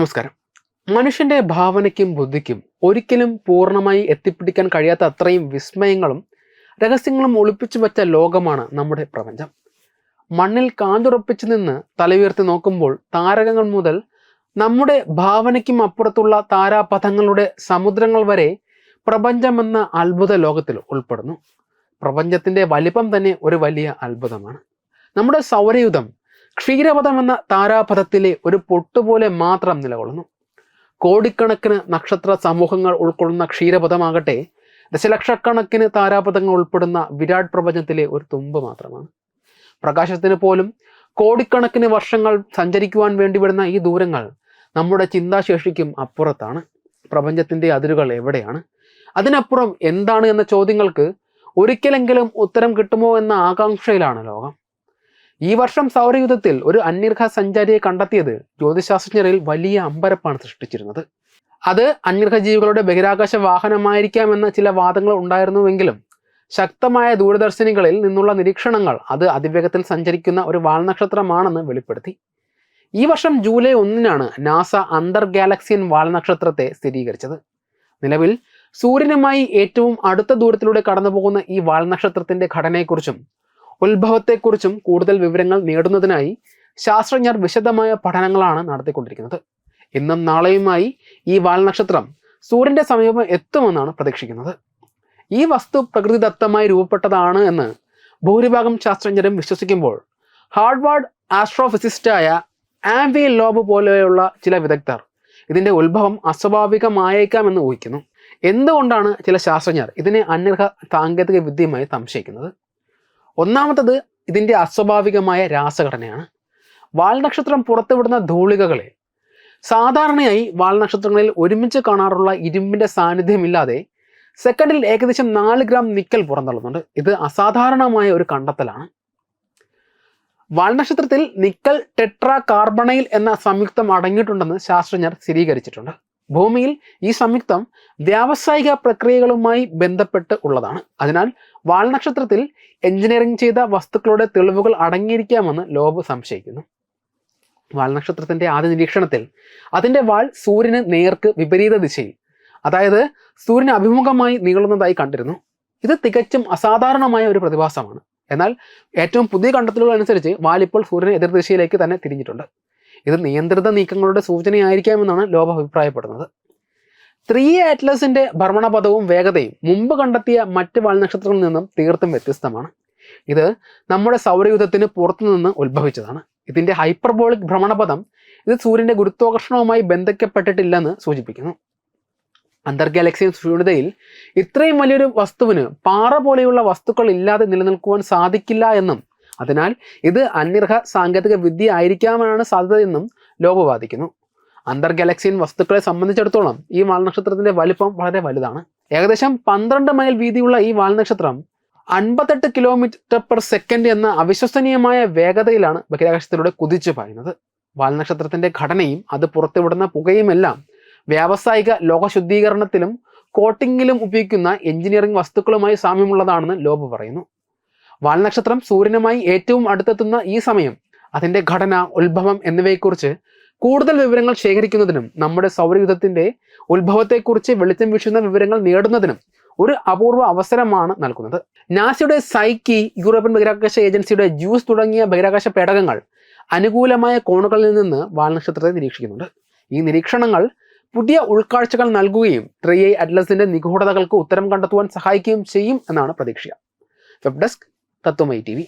നമസ്കാരം. മനുഷ്യന്റെ ഭാവനയ്ക്കും ബുദ്ധിക്കും ഒരിക്കലും പൂർണമായി എത്തിപ്പിടിക്കാൻ കഴിയാത്ത അത്രയും വിസ്മയങ്ങളും രഹസ്യങ്ങളും ഒളിപ്പിച്ചു വെച്ച ലോകമാണ് നമ്മുടെ പ്രപഞ്ചം. മണ്ണിൽ കാതുറപ്പിച്ചു നിന്ന് തലയുയർത്തി നോക്കുമ്പോൾ താരകങ്ങൾ മുതൽ നമ്മുടെ ഭാവനയ്ക്കും അപ്പുറത്തുള്ള താരാപഥങ്ങളുടെ സമുദ്രങ്ങൾ വരെ പ്രപഞ്ചമെന്ന അത്ഭുത ലോകത്തിൽ ഉൾപ്പെടുന്നു. പ്രപഞ്ചത്തിന്റെ വലിപ്പം തന്നെ ഒരു വലിയ അത്ഭുതമാണ്. നമ്മുടെ സൗരയുധം ക്ഷീരപഥം എന്ന താരാപഥത്തിലെ ഒരു പൊട്ടുപോലെ മാത്രം നിലകൊള്ളുന്നു. കോടിക്കണക്കിന് നക്ഷത്ര സമൂഹങ്ങൾ ഉൾക്കൊള്ളുന്ന ക്ഷീരപഥമാകട്ടെ ദശലക്ഷക്കണക്കിന് താരാപഥങ്ങൾ ഉൾപ്പെടുന്ന വിരാട് പ്രപഞ്ചത്തിലെ ഒരു തുമ്പ് മാത്രമാണ്. പ്രകാശത്തിന് പോലും കോടിക്കണക്കിന് വർഷങ്ങൾ സഞ്ചരിക്കുവാൻ വേണ്ടി വരുന്ന ഈ ദൂരങ്ങൾ നമ്മുടെ ചിന്താശേഷിക്കും അപ്പുറത്താണ്. പ്രപഞ്ചത്തിന്റെ അതിരുകൾ എവിടെയാണ്? അതിനപ്പുറം എന്താണ് എന്ന ചോദ്യങ്ങൾക്ക് ഒരിക്കലെങ്കിലും ഉത്തരം കിട്ടുമോ എന്ന ആകാംക്ഷയിലാണ് ലോകം. ഈ വർഷം സൗരയുധത്തിൽ ഒരു അന്യർഹ സഞ്ചാരിയെ കണ്ടെത്തിയത് ജ്യോതിശാസ്ത്രജ്ഞരിൽ വലിയ അമ്പരപ്പാണ് സൃഷ്ടിച്ചിരുന്നത്. അത് അന്യർഹ ജീവികളുടെ ബഹിരാകാശ വാഹനമായിരിക്കാമെന്ന ചില വാദങ്ങൾ ഉണ്ടായിരുന്നുവെങ്കിലും ശക്തമായ ദൂരദർശിനികളിൽ നിന്നുള്ള നിരീക്ഷണങ്ങൾ അത് അതിവേഗത്തിൽ സഞ്ചരിക്കുന്ന ഒരു വാൽനക്ഷത്രമാണെന്ന് വെളിപ്പെടുത്തി. ഈ വർഷം ജൂലൈ ഒന്നിനാണ് നാസ അന്തർ ഗാലക്സിയൻ വാൽനക്ഷത്രത്തെ സ്ഥിരീകരിച്ചത്. നിലവിൽ സൂര്യനുമായി ഏറ്റവും അടുത്ത ദൂരത്തിലൂടെ കടന്നുപോകുന്ന ഈ വാൽനക്ഷത്രത്തിന്റെ ഘടനയെക്കുറിച്ചും ഉത്ഭവത്തെക്കുറിച്ചും കൂടുതൽ വിവരങ്ങൾ നേടുന്നതിനായി ശാസ്ത്രജ്ഞർ വിശദമായ പഠനങ്ങളാണ് നടത്തിക്കൊണ്ടിരിക്കുന്നത്. ഇന്നും നാളെയുമായി ഈ വാൽനക്ഷത്രം സൂര്യന്റെ സമീപം എത്തുമെന്നാണ് പ്രതീക്ഷിക്കുന്നത്. ഈ വസ്തു പ്രകൃതിദത്തമായി രൂപപ്പെട്ടതാണ് എന്ന് ഭൂരിഭാഗം ശാസ്ത്രജ്ഞരും വിശ്വസിക്കുമ്പോൾ ഹാർഡ്വാർഡ് ആസ്ട്രോഫിസിസ്റ്റായ ആംവി ലോബ് പോലെയുള്ള ചില വിദഗ്ധർ ഇതിന്റെ ഉത്ഭവം അസ്വാഭാവികമായേക്കാമെന്ന് ഊഹിക്കുന്നു. എന്തുകൊണ്ടാണ് ചില ശാസ്ത്രജ്ഞർ ഇതിനെ അന്യഗ്രഹ സാങ്കേതിക വിദ്യയുമായി സംശയിക്കുന്നത്? ഒന്നാമത്തത് ഇതിന്റെ അസ്വാഭാവികമായ രാസഘടനയാണ്. വാൽനക്ഷത്രം പുറത്തുവിടുന്ന ധൂളികകളെ സാധാരണയായി വാൽനക്ഷത്രങ്ങളിൽ ഒരുമിച്ച് കാണാറുള്ള ഇരുമ്പിന്റെ സാന്നിധ്യമില്ലാതെ സെക്കൻഡിൽ ഏകദേശം നാല് ഗ്രാം നിക്കൽ പുറന്തള്ളുന്നുണ്ട്. ഇത് അസാധാരണമായ ഒരു കണ്ടെത്തലാണ്. വാൽനക്ഷത്രത്തിൽ നിക്കൽ ടെട്രാ കാർബണൈൽ എന്ന സംയുക്തം അടങ്ങിയിട്ടുണ്ടെന്ന് ശാസ്ത്രജ്ഞർ സ്ഥിരീകരിച്ചിട്ടുണ്ട്. ഭൂമിയിൽ ഈ സംയുക്തം വ്യാവസായിക പ്രക്രിയകളുമായി ബന്ധപ്പെട്ട് ഉള്ളതാണ്. അതിനാൽ വാൽനക്ഷത്രത്തിൽ എഞ്ചിനീയറിംഗ് ചെയ്ത വസ്തുക്കളുടെ തെളിവുകൾ അടങ്ങിയിരിക്കാമെന്ന് ലോബ് സംശയിക്കുന്നു. വാൽനക്ഷത്രത്തിന്റെ ആദ്യ നിരീക്ഷണത്തിൽ അതിന്റെ വാൾ സൂര്യന് നേർക്ക് വിപരീത ദിശയിൽ അതായത് സൂര്യന് അഭിമുഖമായി നീളുന്നതായി കണ്ടിരുന്നു. ഇത് തികച്ചും അസാധാരണമായ ഒരു പ്രതിഭാസമാണ്. എന്നാൽ ഏറ്റവും പുതിയ കണ്ടെത്തലുകൾ അനുസരിച്ച് വാൽ ഇപ്പോൾ സൂര്യന് എതിർദിശയിലേക്ക് തന്നെ തിരിഞ്ഞിട്ടുണ്ട്. ഇത് നിയന്ത്രിത നീക്കങ്ങളുടെ സൂചനയായിരിക്കാമെന്നാണ് ലോബ അഭിപ്രായപ്പെടുന്നത്. ത്രീ ആറ്റ്ലസിന്റെ ഭ്രമണപഥവും വേഗതയും മുമ്പ് കണ്ടെത്തിയ മറ്റ് വാൽനക്ഷത്രങ്ങളിൽ നിന്നും തീർത്തും വ്യത്യസ്തമാണ്. ഇത് നമ്മുടെ സൗരയുധത്തിന് പുറത്തുനിന്ന് ഉത്ഭവിച്ചതാണ്. ഇതിന്റെ ഹൈപ്പർബോളിക് ഭ്രമണപഥം ഇത് സൂര്യന്റെ ഗുരുത്വാകർഷണവുമായി ബന്ധിക്കപ്പെട്ടിട്ടില്ലെന്ന് സൂചിപ്പിക്കുന്നു. അന്തർഗാലക്സിയൻ ശൂന്യതയിൽ ഇത്രയും വലിയൊരു വസ്തുവിന് പാറ പോലെയുള്ള വസ്തുക്കൾ ഇല്ലാതെ നിലനിൽക്കുവാൻ സാധിക്കില്ല എന്നും അതിനാൽ ഇത് അന്യർഹ സാങ്കേതിക വിദ്യ ആയിരിക്കാമെന്നാണ് സാധ്യതയെന്നും ലോബ് വാദിക്കുന്നു. അന്തർ ഗാലക്സിയൻ വസ്തുക്കളെ സംബന്ധിച്ചിടത്തോളം ഈ വാൽനക്ഷത്രത്തിന്റെ വലിപ്പം വളരെ വലുതാണ്. ഏകദേശം പന്ത്രണ്ട് മൈൽ വീതിയുള്ള ഈ വാൽനക്ഷത്രം അൻപത്തെട്ട് കിലോമീറ്റർ പെർ സെക്കൻഡ് എന്ന അവിശ്വസനീയമായ വേഗതയിലാണ് ബഹിരാകാശത്തിലൂടെ കുതിച്ചു പായുന്നത്. വാൽനക്ഷത്രത്തിന്റെ ഘടനയും അത് പുറത്തുവിടുന്ന പുകയുമെല്ലാം വ്യാവസായിക ലോകശുദ്ധീകരണത്തിലും കോട്ടിങ്ങിലും ഉപയോഗിക്കുന്ന എഞ്ചിനീയറിംഗ് വസ്തുക്കളുമായി സാമ്യമുള്ളതാണെന്ന് ലോബ് പറയുന്നു. വാൽനക്ഷത്രം സൂര്യനുമായി ഏറ്റവും അടുത്തെത്തുന്ന ഈ സമയം അതിന്റെ ഘടന ഉത്ഭവം എന്നിവയെക്കുറിച്ച് കൂടുതൽ വിവരങ്ങൾ ശേഖരിക്കുന്നതിനും നമ്മുടെ സൗരയുധത്തിന്റെ ഉത്ഭവത്തെക്കുറിച്ച് വെളിച്ചം വീശുന്ന വിവരങ്ങൾ നേടുന്നതിനും ഒരു അപൂർവ അവസരമാണ് നൽകുന്നത്. നാസയുടെ സൈക്കി യൂറോപ്യൻ ബഹിരാകാശ ഏജൻസിയുടെ ജ്യൂസ് തുടങ്ങിയ ബഹിരാകാശ പേടകങ്ങൾ അനുകൂലമായ കോണുകളിൽ നിന്ന് വാൽനക്ഷത്രത്തെ നിരീക്ഷിക്കുന്നുണ്ട്. ഈ നിരീക്ഷണങ്ങൾ പുതിയ ഉൾക്കാഴ്ചകൾ നൽകുകയും ത്രീ ഐ അറ്റ്ലസിന്റെ നിഗൂഢതകൾക്ക് ഉത്തരം കണ്ടെത്തുവാൻ സഹായിക്കുകയും ചെയ്യും എന്നാണ് പ്രതീക്ഷ. Web desk Tattvamayi TV.